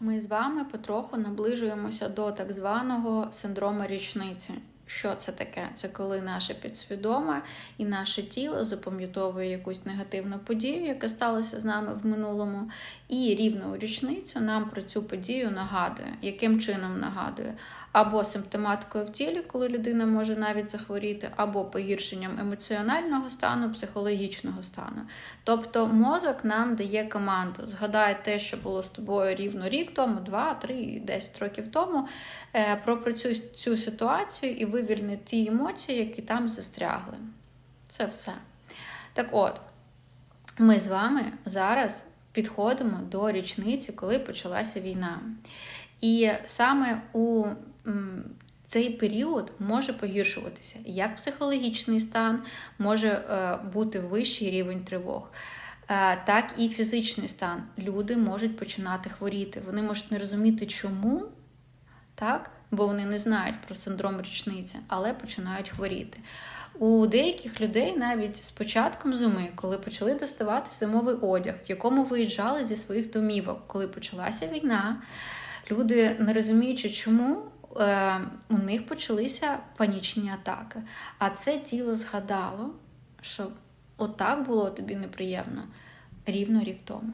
Ми з вами потроху наближуємося до так званого синдрому річниці. Що це таке? Це коли наше підсвідоме і наше тіло запам'ятовує якусь негативну подію, яка сталася з нами в минулому, і рівно у річницю нам про цю подію нагадує. Яким чином нагадує? Або симптоматикою в тілі, коли людина може навіть захворіти, або погіршенням емоціонального стану, психологічного стану. Тобто мозок нам дає команду. Згадай те, що було з тобою рівно рік тому, 2, 3, 10 років тому. Е, Пропрацюй цю ситуацію і вивільни ті емоції, які там застрягли. Це все. Так от, ми з вами зараз підходимо до річниці, коли почалася війна. І саме у цей період може погіршуватися як психологічний стан, може е, бути вищий рівень тривог. Е, Так і фізичний стан. Люди можуть починати хворіти. Вони можуть не розуміти, чому, так? Бо вони не знають про синдром річниці, але починають хворіти. У деяких людей навіть з початком зими, коли почали доставати зимовий одяг, в якому виїжджали зі своїх домівок, коли почалася війна, люди, не розуміючи, чому. е, У них почалися панічні атаки. А це тіло згадало, що отак було тобі неприємно рівно рік тому.